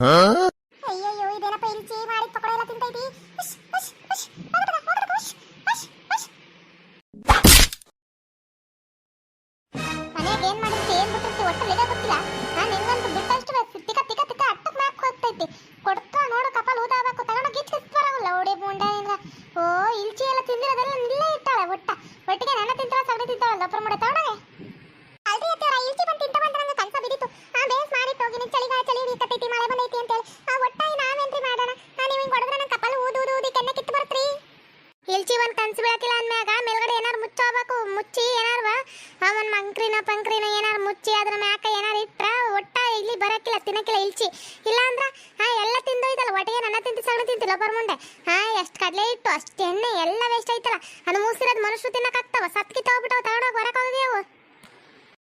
嗯。ಇಲ್ಲ ಅಂದ್ರ ಹಾ, ಎಲ್ಲ ತಿಂದೋಯ್ತಲ್ಲ ಒಟ್ಟಿಗೆ ನನ್ನ ತಿಂತಿ ಸಗಣ ತಿಂತಿಲ್ಲ ಬರ್ಮುಂಡೆ ಹಾ, ಎಷ್ಟು ಕಡಲೆ ಇಟ್ಟು ಅಷ್ಟು ಎಣ್ಣೆ, ಎಲ್ಲ ವೇಸ್ಟ್ ಆಯ್ತಲ್ಲ. ಅದು ಮೂಸಿರೋದು ಮನುಷ್ಯರು ತಿನ್ನಕ್ಕಾಗ್ತಾವ ಸತ್ಕಿ ತಗೋಬಿಟ್ಟು ತಗೊಂಡೋಗಿ ಹೊರಗೆ ಹೋಗಿದೆವು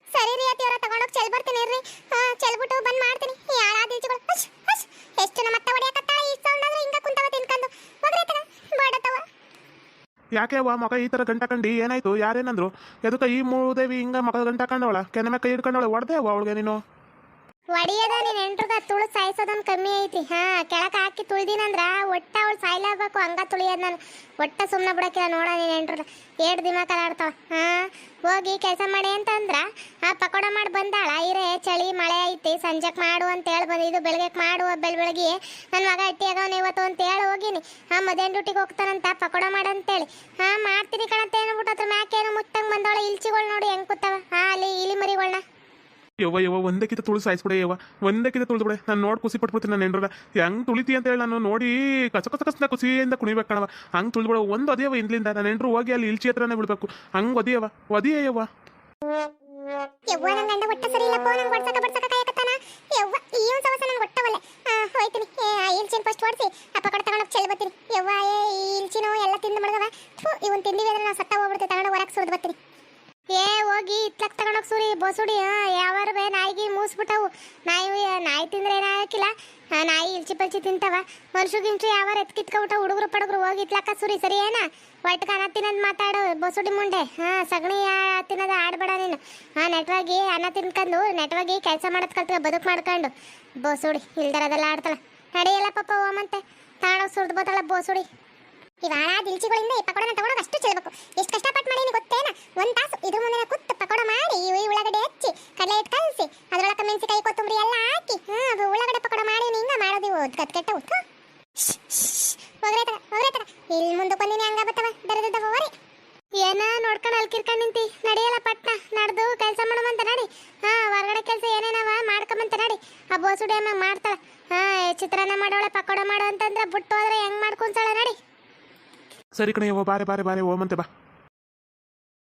ಸರಿ ರೀ ಅತ್ತಿಯವರ ತಗೊಂಡೋಗಿ ಚೆಲ್ ಬರ್ತೀನಿ ಇರ್ರಿ. ಹಾ ಚೆಲ್ಬಿಟ್ಟು ಬಂದ್ ಮಾಡ್ತೀನಿ. ಯಾರಾದ ಎಷ್ಟು ನಮ್ಮ ಈ ಸೌಂಡ್ ಆದ್ರೆ ಹಿಂಗ ಕುಂತವ ತಿನ್ಕೊಂಡು ಯಾಕೆ ಅವ್ವ ಮಗ ಈ ತರ ಗಂಟ ಕಂಡು? ಏನಾಯ್ತು? ಯಾರೇನಂದ್ರು? ಎದಕ್ಕೆ ಈ ಮೂದೇವಿ ಹಿಂಗ ಮಗ ಗಂಟ ಕಂಡವಳ? ಮೇಲೆ ಕೈ ಹಿಡ್ಕೊಂಡವಳ? ಹೊಡೆದೆ ಅವಳಿಗೆ ನೀನು? ಒಡಿಯದ ನೀನ್ ಎಂಟ್ರದ ತುಳು ಸಾಯಿಸೋದೊಂದು ಕಮ್ಮಿ ಐತಿ. ಹಾ, ಕೆಳಕ ಹಾಕಿ ತುಳ್ದಿನಂದ್ರ ಒಟ್ಟ ಅವಳು ಸಾಯ್ಲಾಗಬೇಕು, ಹಂಗ ತುಳಿಯೋದ್ ನಾನು. ಒಟ್ಟ ಸುಮ್ಮನೆ ಬಿಡಕ್ಕಿಲ್ಲ ನೋಡ ನೀನ್ ಎಂಟ್ರದ ಏಟ್ ದಿನ ಕಲಾಡ್ತಾವ. ಹಾ, ಹೋಗಿ ಕೆಲಸ ಮಾಡಿ ಅಂತಂದ್ರ, ಆ ಪಕೋಡ ಮಾಡಿ ಬಂದಾಳ. ಇರೇ, ಚಳಿ, ಮಳೆ ಐತಿ, ಸಂಜೆಕ್ ಮಾಡು ಅಂತ ಹೇಳಿ ಬಂದಿದ್ದು ಬೆಳಗ್ಗೆಕ್ ಮಾಡು ಬೆಳ್ ಬೆಳಗ್ಗೆ ನನ್ನ ಮಗ ಅಟ್ಟಿ ಆಗವನ ಇವತ್ತು ಅಂತ ಹೇಳಿ ಹೋಗಿನಿ. ಆ ಮಧ್ಯಾಹ್ನ ಡ್ಯೂಟಿಗೆ ಹೋಗ್ತಾನಂತ ಪಕೋಡ ಮಾಡಂತೇಳಿ ಹಾ, ಮಾಡ್ತೀನಿ ಕಣಂತ ಏನ್ಬಿಟ್ಟು ಅದ್ರ ಮ್ಯಾಕೇನು ಮುಟ್ಟಂಗ್ ಬಂದವಳ. ಇಲ್ಚಿಗಳು ನೋಡಿ ಹೆಂಗ್ ಕೂತಾವ. ಹಾ, ಅಲ್ಲಿ, ಇಲಿ ಮರಿಗಳನ್ನ ಯವ್ವ ಯವ್ವ ಒಂದಕ್ಕಿಂತ ತುಳು ಸಾಯಿಸ್ಬಿಡೆ ಯವ್ವ ಒಂದಕ್ಕಿಂತ ತುಳಿದ್ಬಿಡೆ ನಾನು ನೋಡಿ ಖುಷಿ ಪಟ್ಬಿಡ್ತೀನಿ ನಾನು ಹೆಂಗ್ ತುಳಿತಿ ಅಂತ ಹೇಳಿ ನಾನು ನೋಡಿ ಕಸ ಕಸ ಕಸನ ಖುಷಿಯಿಂದ ಕುಣಿಬೇಕು ಕಣವ ಹಂಗೆ ತುಳಿದ್ಬಿಡ ಒಂದು ಅದೇವ ಇಂದ್ಲಿಂದ ನಾನು ಹೆಂಡ್ರು ಹೋಗಿ ಅಲ್ಲಿ ಇಲ್ಚಿ ಹತ್ರನೇ ಬಿಡ್ಬೇಕು ಹಂಗೆ ಒದಿಯವ ಒದಿಯವ್ವ ಯವ್ವ. ನನ್ನ ಗಂಡ ಹೊಟ್ಟೆ ಸರಿ ಇಲ್ಲ. ನಂಗೆ ಬಡ್ಸಕ ಬಡ್ಸಕ ಕಾಯಕತ್ತಾನ. ಯವ್ವ ಈ ಒಂದು ಸವಸ ನಂಗೆ ಹೊಟ್ಟೆ ಒಲ್ಲೆ ಆ, ಹೋಯ್ತೀನಿ. ಇಲ್ಚಿನ ಫಸ್ಟ್ ಓಡಿಸಿ. ಅಪ್ಪ ಕಡೆ ತಗೊಂಡೋಗಿ ಚೆಲ್ ಬರ್ತೀನಿ. ಯವ್ವ ಏ ಇಲ್ಚಿನೋ ಎಲ್ಲ ತಿಂದು ಮಡಗವ ಇವನ್ ತಿಂದಿವಿ ಅಂದ್ರೆ ನಾವು ಸತ್ತ ಹೋಗ್ಬಿಡ್ತೀವಿ. ತಗೊಂಡು ಹೊರಗೆ ಸುರಿದು ಬರ್ತೀನಿ. ಏ ಹೋಗಿ ಇತ್ಲಕ್ ತಗೊಂಡೋಗಿ ಸುರಿ ಬೋಸುಡಿ ಮೂಸ್ಬಿಟ್ಟವು ನಾಯಿ ನಾಯಿ ತಿಂದ್ರೆ ಏನಾಗಿಲ್ಲ ನಾಯಿ ಇಲ್ಚಿ ಪಲ್ಚಿ ತಿಂತಾವ. ಮನುಷ್ಯ ಗಿಂಚು ಯಾವಾರ ಎತ್ ಕಿತ್ಕೊಬಿಟ್ಟ ಹುಡುಗರು ಪಡುಗರು ಹೋಗಿ ಇತ್ಲಾಕ ಸುರಿ, ಸರಿ ಏನ? ಒಟ್ಟು ಅನ್ನ ತಿನ್ನೋದು ಮಾತಾಡು ಬಸುಡಿ ಮುಂಡೆ. ಹಾ, ಸಗಣಿ ತಿನ್ನದ ಆಡ್ಬೇಡ ನೀನು. ಹಾ, ನೆಟ್ವಾಗಿ ಅನ್ನ ತಿನ್ಕೊಂಡು, ನೆಟ್ವಾಗಿ ಕೆಲಸ ಮಾಡದ್ ಕಲ್ತ್ಕ, ಬದುಕು ಮಾಡ್ಕೊಂಡು. ಬೋಸುಡಿ ಇಲ್ದರದೆಲ್ಲ ಆಡ್ತಾಳ. ನಡೆಯಲ್ಲ ಪಾಪ ಓಮಂತೆ ತಾಣ ಸುರಿದು ಬೋತಾಳ ಬೋಸುಡಿ ಇವಾಗ ದಿಲ್ಚಿಗಳಿಂದ ಈ ಪಕೋಡನ ತಗೊಂಡೋಗಿ ಅಷ್ಟು ಚೆಲ್ಬೇಕು. ಎಷ್ಟು ಕಷ್ಟಪಟ್ಟು ಮಾಡೀನಿ ಗೊತ್ತೇನ? ಒಂದ್ ತಾಸು, ಇದ್ರ ಮುಂದೆ ಕುತ್ತು ಪಕೋಡ ಮಾಡಿ ಈ ಉಳ್ಳಾಗಡ್ಡೆ ಹಚ್ಚಿ ಕಡಲೆ ಹಿಟ್ಟು ಕಲಸಿ ಅದ್ರೊಳಗೆ ಮೆಣಸಿನಕಾಯಿ ಕೊತ್ತಂಬರಿ ಎಲ್ಲ ಹಾಕಿ ಹಾ ಅದು ಉಳ್ಳಾಗಡ್ಡೆ ಪಕೋಡ ಮಾಡಿ ಹಿಂಗ ಮಾಡೋದು ಕತ್ ಕೆಟ್ಟ ಉತ್ತು ಹೋಗ್ರೆ ತಗ ಹೋಗ್ರೆ ತಗ ಇಲ್ಲಿ ಮುಂದಕ್ಕೆ ಬಂದಿನಿ ಹಂಗ ಬತ್ತವ ಬೆರೆದಿದ್ದವ ಹೋರಿ ಏನ ನೋಡ್ಕೊಂಡು ಅಲ್ಲಿ ಕಿರ್ಕೊಂಡು ನಿಂತಿ ನಡೆಯಲ್ಲ ಪಟ್ನ ನಡೆದು ಕೆಲಸ ಮಾಡುವಂತ ನಡಿ ಹಾ ಹೊರಗಡೆ ಕೆಲಸ ಏನೇನವ ಮಾಡ್ಕೊಂಬಂತ ನಡಿ. ಆ ಬೋಸುಡಿ ಅಮ್ಮ ಮಾಡ್ತಾಳ. ಹಾ ಚಿತ್ರಾನ್ನ ಮಾಡೋಳೆ ಪಕೋಡ ಮಾಡೋ ಅಂತಂದ್ರೆ ಬಿಟ್ಟು ಹೋದ್ರೆ ಹೆಂಗ್ ಮಾಡ್ಕೊಂತಾಳ ನಡಿ. ಸರಿ ಕಣ ಬಾರೆ ಬಾರೆ ಬಾರೆ ಓಮಂತೆ ಬಾ.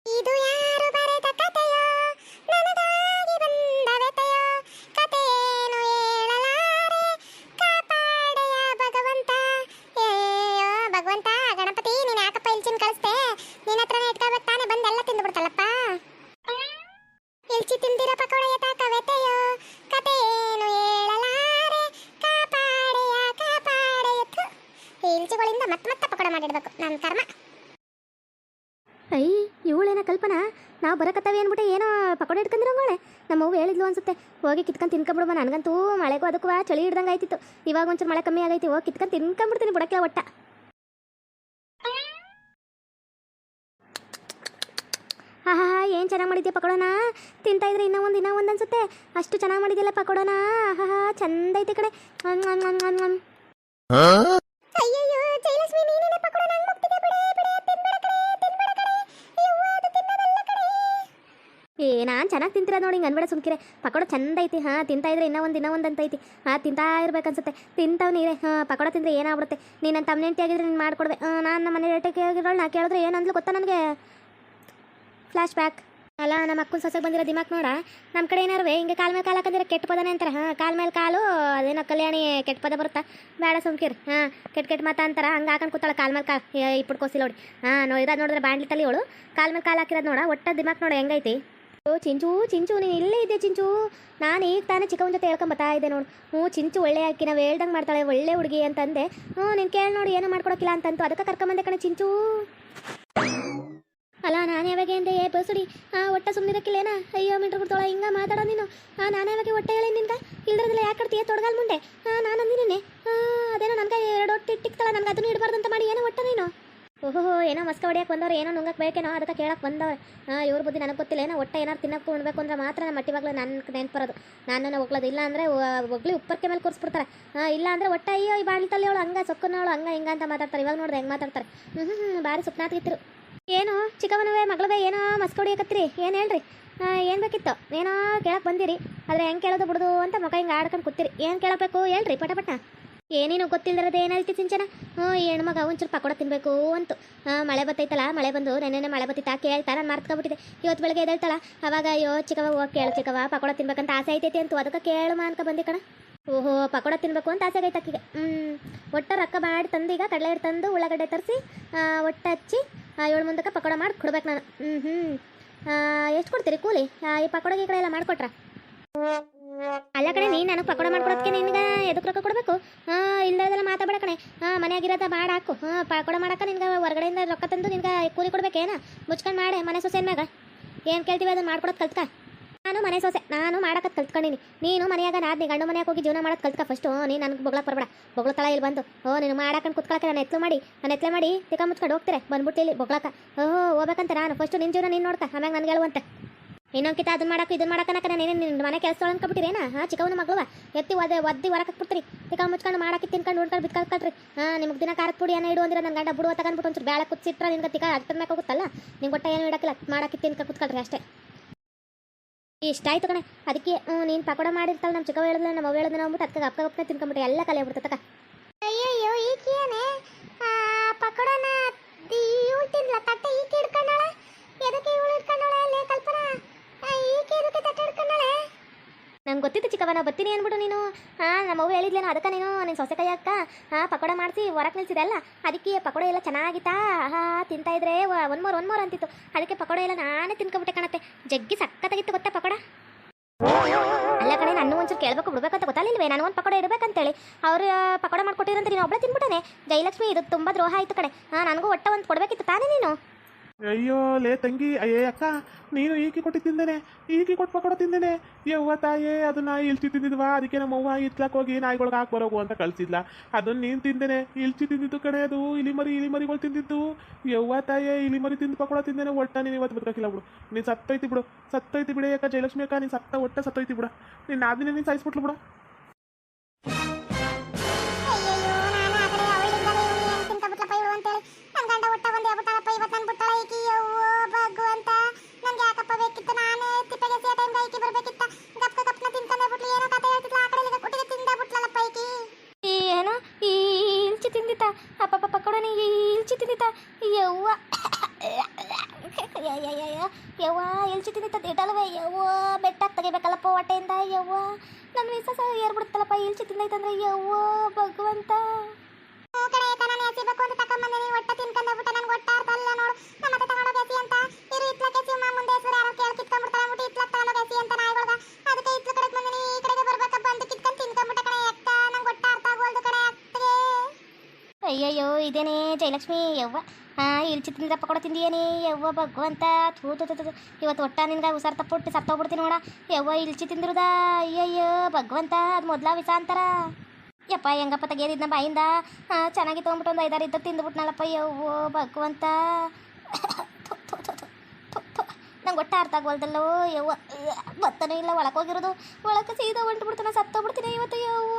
ಇದು ಇಲ್ಚಿಗಳಿಂದ ಮತ್ತೆ ಮತ್ತೆ ಪಕೋಡ ಮಾಡಿಡ್ಬೇಕು ನನ್ನ ಕರ್ಮ. ಅಯ್ಯ ಇವಳೇನ ಕಲ್ಪನಾ? ನಾವು ಬರಕತ್ತವೆ ಅಂದ್ಬಿಟ್ಟು ಏನೋ ಪಕೋಡ ಇಟ್ಕೊಂಡಿರೋಂಗೋಳೆ ನಮ್ಮ ಅವ್ವ ಹೇಳಿದ್ಲು ಅನ್ಸುತ್ತೆ. ಹೋಗಿ ಕಿತ್ಕೊಂಡು ತಿನ್ಕೊಂಬಿಡುವ ನನಗಂತೂ ಮಳೆಗೂ ಅದಕ್ಕೂ ಚಳಿ ಹಿಡ್ದಂಗೆ ಆಯ್ತಿತ್ತು. ಇವಾಗ ಒಂಚೂರು ಮಳೆ ಕಮ್ಮಿ ಆಗೈತಿ ಹೋಗಿ ಕಿತ್ಕೊಂಡು ತಿನ್ಕೊಂಬಿಡ್ತೀನಿ ಬುಡಕ್ಕೆ ಒಟ್ಟ. ಹಾ ಹಾ ಏನು ಚೆನ್ನಾಗಿ ಮಾಡಿದ್ಯಾ ಪಕೋಡನ? ತಿಂತಾ ಇದ್ರೆ ಇನ್ನೂ ಒಂದು ಇನ್ನೂ ಒಂದು ಅನ್ಸುತ್ತೆ. ಅಷ್ಟು ಚೆನ್ನಾಗಿ ಮಾಡಿದ್ಯಲ್ಲ ಪಕೋಡನ? ಹಾ ಹಾ ಚಂದ ಐತೆ ಕಡೆ ಹ್ಮ್, ಹ್ಮ್, ಹ್ಮ್, ಹ್ಮ್, ಹ್ಮ್. ಅಯ್ಯಯ್ಯೋ ಜಯಲಕ್ಷ್ಮಿ ನೀನೇನೆ ಪಕೋಡ ನಂಗೆ ಮುಗ್ತಿದೆ ಬಿಡೆ ಬಿಡೆ ತಿನ್ಬೇಡ ಕಡೆ ತಿನ್ಬೇಡ ಕಡೆ ಯವ್ವ ಅದು ತಿನ್ನೋದಲ್ಲ ಕಡೆ ಏ, ನಾನು ಚೆನ್ನಾಗಿ ತಿಂತೀರ ನೋಡಿ, ಹಿಂಗೆ ಅನ್ಬೇಡ ಸುಮ್ಕಿರೆ. ಪಕೋಡ ಚಂದ ಐತಿ ಹಾಂ ತಿಂತಾ ಇದ್ರೆ ಇನ್ನೂ ಒಂದು ಇನ್ನೂ ಒಂದು ಅಂತ ಐತಿ ಹಾಂ, ತಿಂತಾ ಇರ್ಬೇಕನ್ಸುತ್ತೆ. ತಿಂತಾವ್ ನೀರೆ ಹಾಂ, ಪಕೋಡ ತಿಂದರೆ ಏನಾಗ್ಬಿಡುತ್ತೆ? ನೀನು ನನ್ನ ತಮ್ಮನೆಂಟಿ ಆಗಿದ್ರೆ ನೀನು ಮಾಡಿಕೊಡ್ದೆ ನಾನು ನಮ್ಮ ಮನೆ ರೇಟಿಗೆ ಆಗಿರೋಳು, ನಾ ಕೇಳಿದ್ರೆ ಏನು ಅಂದ್ಲು ಗೊತ್ತಾ ನನಗೆ? ಫ್ಲ್ಯಾಶ್ ಬ್ಯಾಕ್ ಅಲ್ಲ, ನಮ್ಮ ಅಕ್ಕನ ಸೊಸೆಗೆ ಬಂದಿರೋ ದಿಮಾಕ್ ನೋಡ. ನಮ್ಮ ಕಡೆ ಏನಾರು ಹಿಂಗೆ ಕಾಲ್ ಮೇಲೆ ಕಾಲು ಹಾಕಂದಿರ ಕೆಟ್ಟ ಪದನೇ ಅಂತಾರೆ. ಹಾಂ, ಕಾಲ್ ಮೇಲೆ ಕಾಲು, ಅದೇನೋ ಕಲ್ಯಾಣಿ ಕೆಟ್ಟ ಪದ ಬರುತ್ತಾ? ಬೇಡ ಸುಮ್ಕಿರಿ. ಹಾಂ, ಕೆಟ್ಟ ಕೆಟ್ಟ ಮಾತಾ ಅಂತಾರೆ. ಹಂಗೆ ಹಾಕೊಂಡು ಕೂತಾಳೆ ಕಾಲ್ ಮೇಲೆ ಕಾಲು. ಇಪ್ಪಡ್ಕೋಸಿ ನೋಡಿ ಹಾಂ ನೋಡಿರೋದು ನೋಡಿದ್ರೆ ಬಾಂಡ್ಲಿ ತಲೆ ಅವಳು ಕಾಲ್ ಮೇಲೆ ಕಾಲು ಹಾಕಿರೋದು ನೋಡ, ಒಟ್ಟ ದಿಮಾಕ್ ನೋಡು, ಹೆಂಗೈತಿ? ಓ ಚಿಂಚು ಚಿಂಚು, ನೀನು ಇಲ್ಲೇ ಇದ್ದೆ ಚಿಂಚು. ನಾನು ಈಗ ತಾನೇ ಚಿಕ್ಕವನ ಜೊತೆ ಹೇಳ್ಕೊಂಬತ್ತಾ ಇದ್ದೆ ನೋಡು. ಹ್ಞೂ, ಚಿಂಚು ಒಳ್ಳೆ ಹಾಕಿ ನಾವು ಹೇಳ್ದಂಗೆ ಮಾಡ್ತಾಳೆ, ಒಳ್ಳೆ ಹುಡುಗಿ ಅಂತಂದೆ. ಹ್ಞೂ, ನೀನು ಕೇಳಿ ನೋಡಿ, ಏನೂ ಮಾಡ್ಕೊಡೋಕಿಲ್ಲ ಅಂತಂತು. ಅದಕ್ಕೆ ಕರ್ಕೊಂಬಂದೆ ಕಣೆ ಚಿಂಚು. ಅಲ್ಲ, ನಾನು ಯಾವಾಗ ಅಂದೆ ಏ ಬಸುಡಿ ಹಾಂ ಒಟ್ಟ ಸುಮ್ಮನಿರಕ್ಕಿಲ್ಲೇನ ಅಯ್ಯೋ, ಮೀಟ್ರ್ ಬಿಡ್ತಾಳ ಹಿಂಗೆ ಮಾತಾಡೋ ನೀನು. ಹಾಂ ನಾನು ಯಾವಾಗ ಹೊಟ್ಟೆ ಹೇಳಿ ನಿನ್ಗೆ? ಇಲ್ದ್ರದಿಲ್ಲ ಯಾಕೆ ಕಡ್ತೀಯ ತೊಡಗಾಲ್ ಮುಂದೆ. ಹಾಂ ನಾನು ಅಂದಿನೇ ಅದೇನೋ ನನಗೆ ಎರಡು ಹೊಟ್ಟೆ ಇಟ್ಟಿಕ್ತಲ್ಲ ನನಗೆ ಅದನ್ನು ಇಡಬಾರ್ದು ಅಂತ ಮಾಡಿ, ಏನೋ ಒಟ್ಟ ನೀನು? ಓಹೋ, ಏನೋ ಮಸ್ಕ ಹೊಡಿಯಕ್ಕೆ ಬಂದವ್ರು, ಏನೋ ನುಂಗಕ್ಕೆ ಬೇಕೇನೋ ಅದಕ್ಕೆ ಕೇಳಕ್ಕೆ ಬಂದವ್ರೆ. ಹಾಂ ಇವ್ರ ಬುದ್ಧಿ ನನಗೆ ಗೊತ್ತಿಲ್ಲ, ಏನೋ ಒಟ್ಟ ಏನಾರು ತಿನ್ನಕ್ಕೆ ಉಣ್ಬೇಕು ಅಂದ್ರೆ ಮಾತ್ರ ನಮ್ಮ ಮಟ್ಟಿವಾಗ್ಲೂ ನನ್ನ ನೆನ್ಪು ಬರೋದು ನಾನು ಒಗ್ಲೋದು ಇಲ್ಲ ಅಂದರೆ ಒಗ್ಲಿ ಉಪ್ಪರ್ಕೆ ಮೇಲೆ ಕೂರಿಸ್ಬಿಡ್ತಾರೆ. ಹಾಂ ಇಲ್ಲ ಅಂದರೆ ಒಟ್ಟ, ಅಯ್ಯೋ, ಈ ಬಾಣ್ತಲ್ಲಿ ಅವಳು, ಹಂಗೆ ಸೊಕ್ಕನವಳು, ಹಂಗೆ ಹಿಂಗೆ ಅಂತ ಮಾತಾಡ್ತಾರೆ. ಇವಾಗ ನೋಡಿದ್ರೆ ಹೆಂಗೆ ಮಾತಾಡ್ತಾರೆ. ಹ್ಞೂ ಹ್ಞೂ ಭಾರಿ ಸುಪ್ನಾತಿತ್ತು ಏನು ಚಿಕ್ಕವನವೇ ಮಗಳವೇ, ಏನೋ ಮಸ್ಕ ಹೊಡಿಯಕತ್ತೀರಿ, ಏನು ಹೇಳ್ರಿ? ಏನು ಬೇಕಿತ್ತು? ಏನೋ ಕೇಳಕ್ಕೆ ಬಂದಿರಿ, ಆದರೆ ಹೆಂಗೆ ಕೇಳೋದು ಬಿಡೋದು ಅಂತ ಮಗ ಹಿಂಗೆ ಆಡ್ಕೊಂಡು ಕೂತಿರಿ. ಏನು ಕೇಳಬೇಕು ಹೇಳ್ರಿ, ಪಟ ಪಟ. ಏನೇನು ಗೊತ್ತಿಲ್ಲರದ ಏನಾಯ್ತು ಸಿಂಚನ? ಹ್ಞೂ ಹೆಣ್ಮಗ ಒಂಚೂರು ಪಕೋಡ ತಿನ್ನಬೇಕು ಅಂತು. ಮಳೆ ಬತ್ತೈತಲ್ಲ, ಮಳೆ ಬಂದು ನೆನ್ನೆ ಮಳೆ ಬತ್ತಿತ್ತಾ ಕೇಳ್ತಾ ನಾನು ಮರ್ತ್ಕೊಬಿಟ್ಟಿದೆ ಇವತ್ತು ಬೆಳಗ್ಗೆ ಎದ್ದೇಳ್ತಾಳ? ಅವಾಗ ಅಯ್ಯೋ, ಚಿಕ್ಕವ, ಓ, ಕೇಳು ಚಿಕ್ಕವ, ಪಕೋಡ ತಿನ್ಬೇಕಂತ ಆಸೆ ಐತೈತಿ ಅಂತ. ಅದಕ್ಕೆ ಕೇಳು ಮಾನ್ಕ ಬಂದಿ ಕಣ. ಓಹೋ, ಪಕೋಡ ತಿನ್ಬೇಕು ಅಂತ ಆಸೆ ಆಗೈತೆ ಅಕ್ಕಿಗೆ ಹ್ಞೂ ಒಟ್ಟ ರೊಕ್ಕ ಮಾಡಿ ತಂದು ಈಗ ಕಡಲೆ ತಂದು ಉಳ್ಳಾಗಡ್ಡೆ ತರಿಸಿ ಒಟ್ಟು ಹಚ್ಚಿ ಏಳು ಮುಂದಕ್ಕೆ ಪಕೋಡ ಮಾಡಿ ಕೊಡ್ಬೇಕು ನಾನು. ಹ್ಞೂ ಹ್ಞೂ ಎಷ್ಟು ಕೊಡ್ತೀರಿ ಕೂಲಿ? ಈ ಪಕೋಡ ಈ ಕಡೆ ಎಲ್ಲ ಮಾಡಿಕೊಟ್ರ? ಅಲ್ಲ ಕಣೆ, ನೀನು ನನಗೆ ಪಕೋಡ ಮಾಡ್ಕೊಡೋದಕ್ಕೆ ನಿನ್ಗೆ ಎದಕ್ಕೆ ರೊಕ್ಕ ಕೊಡಬೇಕು? ಹಾಂ ಇಲ್ಲದೆಲ್ಲ ಮಾತಾಡ ಕಣೆ. ಹಾಂ, ಮನೆಯಾಗಿರೋದ ಬಾಡ ಹಾಕು. ಹಾಂ, ಪಕೋಡ ಮಾಡಕ್ಕೆ ನಿನ್ಗೆ ಹೊರಗಡೆಯಿಂದ ರೊಕ್ಕ ತಂದು ನಿನ್ಗೆ ಕೂಲಿ ಕೊಡ್ಬೇಕೇನ ಮುಚ್ಕೊಂಡು ಮಾಡೆ ಮನೆ ಸೊಸೆ ಮ್ಯಾಗ. ಏನು ಕೇಳ್ತೀವಿ ಅದನ್ನ ಮಾಡ್ಕೊಡೋದು ಕಲ್ತ್ಕ. ನಾನು ಮನೆ ಸೊಸೆ, ನಾನು ಮಾಡಕ್ಕೆ ಕಲ್ತ್ಕೊಂಡಿನಿ. ನೀನು ಮನೆಯಾಗ ನಾದ್ನಿ ಗಂಡು ಮನೆಯಾಗ ಹೋಗಿ ಜೀವನ ಮಾಡೋದು ಕಲ್ತ್ಕ ಫಸ್ಟು ನೀನು ನನಗೆ ಬೊಗ್ಳಕ್ಕೆ ಬರಬೇಡ. ಬೊಗ್ಳತಳ ಇಲ್ಲಿ ಬಂದು. ಓ, ನೀನು ಮಾಡಾಕೊಂಡು ಕುತ್ಕೊಳಕ್ಕೆ ನಾನು ಎತ್ಲು ಮಾಡಿ. ನಾನು ಎತ್ಲೆ ಮಾಡಿ ತಿಕ್ಕ ಮುಚ್ಕೊಂಡು ಹೋಗ್ತಾರೆ ಬಂದ್ಬಿಟ್ಟು ಇಲ್ಲಿ ಬೊಗ್ಳಕ ಓಹೋ ಹೋಗ್ಬೇಕಂತ ನಾನು. ಫಸ್ಟ್ ನಿನ್ನ ಜೀವನ ನೀನು ನೋಡ್ತಾ ಆಮ್ಯಾಗ ನನಗೆ ಹೇಳುವಂತೆ. ಇನ್ನೊಂದು ಕಿತ ಅದನ್ನ ಮಾಡಕ್ಕೆ ಇದನ್ನ ಮಾಡಕ್ಕೆ ನಾನು ಏನೇನು ನಿನ್ನ ಮನೆ ಕೆಲಸ ಅನ್ಕೊಬಿಟ್ಟಿರೇನ ಹಾಂ, ಚಿಕ್ಕವನ ಮಗ್ಳವ. ಎತ್ತಿ ಒದೆ ಒದ್ದಿ ಹೊರಕ್ಕೆ ಬಿಡ್ತೀರಿ. ತಿಕ್ಕ ಮುಚ್ಕೊಂಡು ಮಾಡಕ್ಕೆ ತಿನ್ಕೊಂಡು ಉಣ್ಕೊಂಡು ಕಳ್ರಿ. ಹಾಂ, ನಿಮ್ಗೆ ದಿನ ಖಾರದ ಪುಡಿ ಏನೋ ಇಡು ಅಂದ್ರೆ ನನ್ನ ಗಂಡ ಬಿಡುವ ತಗೊಂಡ್ಬಿಟ್ಟು ಒಂಚೂರು ಬೇಳೆ ಕುಚ್ಚಿಟ್ರೆ ನಿನ್ಗೆ ತಿಕ್ಕ ಅಟ್ಟದ ಮ್ಯಾಗ ಹೋಗುತ್ತಲ್ಲ? ನಿಮ್ಗೆ ಒಟ್ಟ ಏನು ಇಡಕ್ಕಿಲ್ಲ. ಮಾಡಕ್ಕೆ ತಿನ್ಕ ಕುತ್ಕೊಳ್ರಿ ಅಷ್ಟೇ. ಇಷ್ಟ ಆಯ್ತು ಕಣೆ. ಅದಕ್ಕೆ ನೀನು ಪಕೋಡ ಮಾಡಿರ್ತಾಳೆ ನಮ್ಮ ಚಿಕ್ಕವ ಹೇಳಿದ್ರೆ ನಮ್ಮ ನಾವು ಅಂದ್ಬಿಟ್ಟು ಅದಕ್ಕೆ ಅಪ್ಪ ಅಪ್ಪ ತಿನ್ಕೊಂಬಿಟ್ಟು ಎಲ್ಲ ಕಲೆ ಬಿಡ್ತಕ್ಕ ಅಯ್ಯಯ್ಯೋ ಈಕೇನೆ ಪಕೋಡನ ಇವಳು ತಿನ್ಲ ತಟ್ಟೆ ಈಕೆ ಹಿಡ್ಕೊಂಡಾಳ ಎದಕ್ಕೆ ಇವಳು ಹಿಡ್ಕೊಂಡಾಳೆ ಅಲ್ಲೇ ಕಲ್ಪನಾ ಆ, ಈಕೆ ಎದಕ್ಕೆ ತಟ್ಟೆ ಹಿಡ್ಕೊಂಡಾಳೆ ನಂಗೆ ಗೊತ್ತಿತ್ತು ಚಿಕ್ಕವ ನಾವು ಬರ್ತೀನಿ ಅಂದ್ಬಿಟ್ಟು ನೀನು. ಹಾಂ ನಮ್ಮವ್ವ ಹೇಳಿದ್ಲೇನೋ ಅದಕ್ಕೆ ನೀನು ನಿನ್ನ ಸೊಸೆ ಕೈಯಕ್ಕ ಹಾಂ, ಪಕೋಡ ಮಾಡಿಸಿ ಹೊರಕ್ಕೆ ನಿಲ್ಸಿದೆ ಅಲ್ಲ. ಅದಕ್ಕೆ ಪಕೋಡ ಎಲ್ಲ ಚೆನ್ನಾಗಿತ್ತಾ? ಹಾ, ತಿಂತಾ ಇದ್ರೆ ಒನ್ ಮೋರ್ ಒನ್ ಮೋರ್ ಅಂತಿತ್ತು. ಅದಕ್ಕೆ ಪಕೋಡ ಎಲ್ಲ ನಾನೇ ತಿನ್ಕೊಬಿಟ್ಟೆ ಕಾಣತ್ತೆ ಜಗ್ಗಿ ಸಕ್ಕತ್ತಾಗಿತ್ತು ಗೊತ್ತಾ ಪಕೋಡ? ಅಲ್ಲ ಕಡೆ ನಾನು ಒಂಚೂರು ಕೇಳಬೇಕು, ಬಿಡ್ಬೇಕಂತ ಗೊತ್ತಾಗಲಿಲ್ವೇ? ನಾನು ಒಂದು ಪಕೋಡ ಇಡಬೇಕಂತೇಳಿ. ಅವ್ರು ಪಕೋಡ ಮಾಡ್ಕೊಟ್ಟಿರಂತ ನೀನು ಒಬ್ಬಳೇ ತಿನ್ಬಿಟ್ಟನೆ? ಜಯಲಕ್ಷ್ಮಿ, ಇದು ತುಂಬ ದ್ರೋಹ ಆಯಿತು ಕಡೆ ಹಾಂ, ನನಗೂ ಒಟ್ಟ ಒಂದು ಕೊಡಬೇಕಿತ್ತು ತಾನೇ ನೀನು? ಅಯ್ಯೋ, ಲೇ ತಂಗಿ, ಅಯ್ಯೇ ಅಕ್ಕ, ನೀನು ಈಕಿ ಕೊಟ್ಟು ತಿಂದೇನೆ, ಈಕಿ ಕೊಟ್ಟು ಪಕೋಡ ತಿಂದೇನೆ. ಯವ್ವ ತಾಯೇ, ಅದನ್ನ ಇಲ್ಚಿ ತಿಂದಿದ್ವಾ? ಅದಕ್ಕೆ ನಮ್ಮ ಅವ್ವ ಇತ್ಲಕ್ಕೆ ಹೋಗಿ ನಾಯಿಗಳಿಗೆ ಹಾಕಿ ಬರೋಗು ಅಂತ ಕಳ್ಸಿದ್ಲ. ಅದನ್ನ ನೀನು ತಿಂದೇನೆ, ಇಲ್ಚಿ ತಿಂದಿದ್ದು ಕಣೆ ಅದು, ಇಲಿಮರಿ, ಇಲಿಮರಿಗಳು ತಿಂದಿದ್ದು. ಯವ್ವ ತಾಯೇ, ಇಲಿಮರಿ ತಿಂದು ಪಕೋಡ ತಿಂದೇನೆ, ಒಟ್ಟ ನೀನು ಇವತ್ತು ಬದುಕಿಲ್ಲ ಬಿಡು. ನೀನು ಸತ್ತೈತಿ ಬಿಡು ಸತ್ತೈತಿ ಬಿಡಿ ಅಕ್ಕ ಜಯಲಕ್ಷ್ಮಿ ಅಕ್ಕ, ನೀನು ಸತ್ತ ಒಟ್ಟ ಸತ್ತೈತಿ ಬಿಡು. ನೀನು ಆದಿನ ನೀನು ಸಾಯಿಸ್ಬಿಟ್ಲು ಬಿಡು. ಕತೆ ಹೇಳ್ತಿದ್ಲ ಆ ಕಡೆ ಏನೋ? ಈ ಇಲ್ಚಿ ತಿಂದಿತ್ತ? ಅಪ್ಪಪ್ಪ ಪಕೋಡನಿ ಈ ಇಲ್ಚಿ ತಿಂದಿತ್ತ? ಯವ್ವ. ಯವ್ವ ಇಲ್ಚಿ ತಿಂದಿತ್ತ? ದಿಟಲ್ವೇ ಯವ್ವ, ಬೆಟ್ಟ ತೆಗಿಬೇಕಲ್ಲಪ್ಪ ಹೊಟ್ಟೆಯಿಂದ, ಯವ್ವ. ನನ್ನ ವಿಶ್ವಾಸ ಏರ್ಬಿಡುತ್ತಲ್ಲಪ್ಪ ಇಲ್ಚಿ ತಿಂದೈತಂದ್ರೆ, ಯವ್ವ, ಭಗವಂತ ಹ್ಞೂ ಕಡೆ ಏಕ ನಾನು ಎಸಿಬೇಕು ಅಂತ ತಕೊಂಬಂದಿನಿ ಒಟ್ಟ ತಿನ್ಕೊಂಡೇ ಬಿಟ್ಟ ನನಗೆ ಒಟ್ಟ ಅರ್ಥ ಅಲ್ಲ ನೋಡು ನಮ್ಮ ಮತ್ತೆ ತಗೊಂಡೋಗಿ ಎಸಿ ಅಂತ ಇರು ಇತ್ಲ ಕೆಸಿ ಮಾ ಮುಂದೆ ಹೆಸರು ಯಾರೋ ಕೇಳಿ ಕಿತ್ಕೊಂಡ್ಬಿಡ್ತಾಳೆ ಅಂದ್ಬಿಟ್ಟು ಇತ್ಲ ತಗೊಂಡೋಗಿ ಎಸಿ ಅಂತ ನಾಯಿಗಳ್ಗ ಅದಕ್ಕೆ ಇತ್ಲ ಕಡೆಗೆ ಬಂದಿನಿ ಈ ಕಡೆಗೆ ಬರ್ಬೇಕ ಬಂದು ಕಿತ್ಕೊಂಡು ತಿನ್ಕೊಂಡ್ಬಿಟ್ಟ ಕಣೆ ಅಕ್ಕ ನಂಗೆ ಒಟ್ಟ ಅರ್ಥ ಆಗೋಲ್ದು ಕಣೆ ಅಕ್ಕಗೆ ಅಯ್ಯಯ್ಯೋ ಇದೇನೇ ಜಯಲಕ್ಷ್ಮಿ ಯವ್ವ. ಹಾಂ ಇಲ್ಚಿ ತಿಂದ ಪಕೋಡ ಯವ್ವ, ಭಗವಂತ, ಥೂ ಥೂ. ಇವತ್ತು ಒಟ್ಟ ನಿನ್ಗೆ ಹುಷಾರ್ ತಪ್ಪುಟ್ಟು ಸತ್ತೋಗ್ಬಿಡ್ತೀನಿ ನೋಡ. ಯವ್ವ ಇಲ್ಚಿ ತಿಂದಿರುದ ಅಯ್ಯಯ್ಯೋ, ಭಗವಂತ, ಅದು ಮೊದಲ ವಿಷ ಅಂತಾರ ಯಪ್ಪ, ಹೆಂಗಪ್ಪ ತೆಗಿಯೋದಿದ್ನ ಬಾಯಿಂದ? ಚೆನ್ನಾಗಿ ತೊಗೊಂಬಿಟ್ಟು ಒಂದು ಐದಾರು ಇದ್ದು ತಿಂದುಬಿಟ್ನಲ್ಲಪ್ಪ ಯವ್ವ, ಭಗವಂತ. ನಂಗೆ ಒಟ್ಟ ಅರ್ಥ ಆಗೋಲ್ದಲ್ಲೋ ಯವ್ವ. ಬತ್ತನೂ ಇಲ್ಲ ಒಳಕೋಗಿರೋದು ಹೋಗಿರೋದು. ಸೀದಾ ಹೊಂಟು ಬಿಡ್ತಾನೆ ಸತ್ತೋಗ್ಬಿಡ್ತೀನಿ ಇವತ್ತು ಯವ್ವ.